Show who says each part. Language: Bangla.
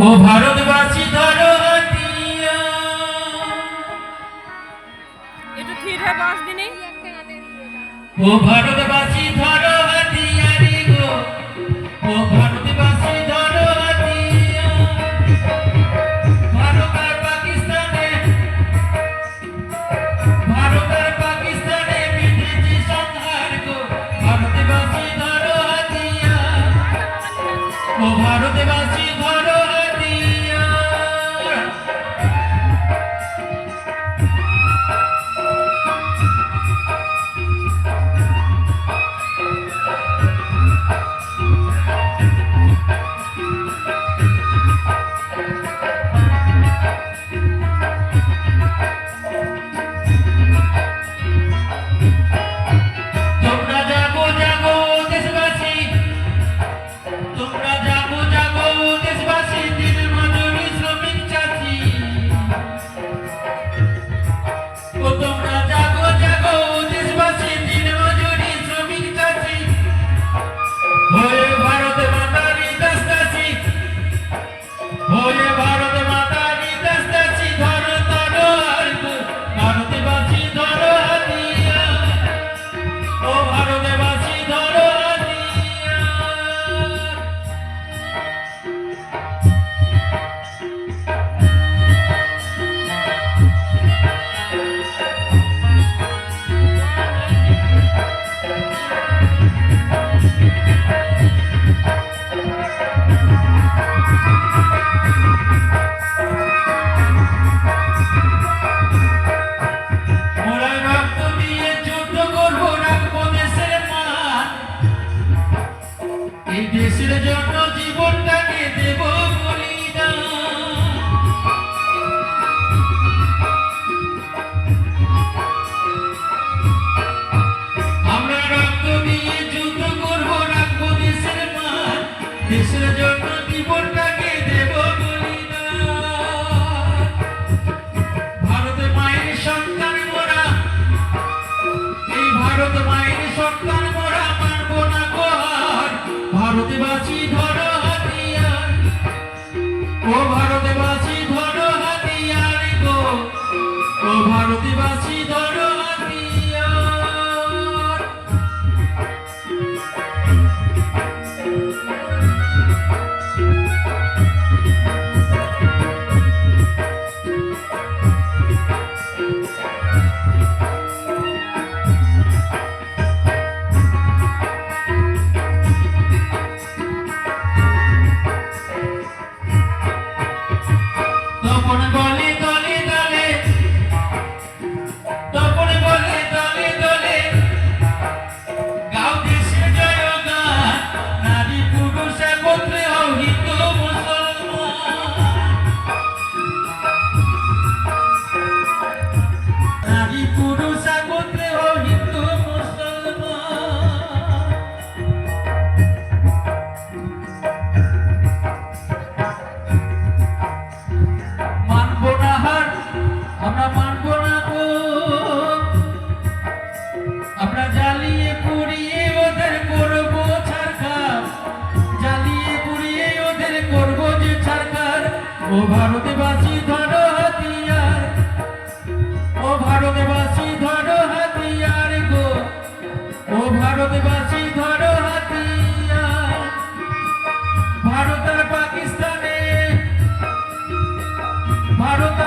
Speaker 1: ও ভারতবাসী ধরো ও ভারতবাসী ধরো ভারতবাসী জন্য ভারতবাসী ধরো হাতিয়ার। ও ভারতবাসী ধরো হাতিয়ার ও ভারতবাসী Ponango. ও ভারতবাসী ধরো হাতিয়ার। ও ভারতবাসী ধরো হাতিয়ার গো। ও ভারতবাসী ধরো হাতিয়ার। ভারত আর পাকিস্তানে, ভারত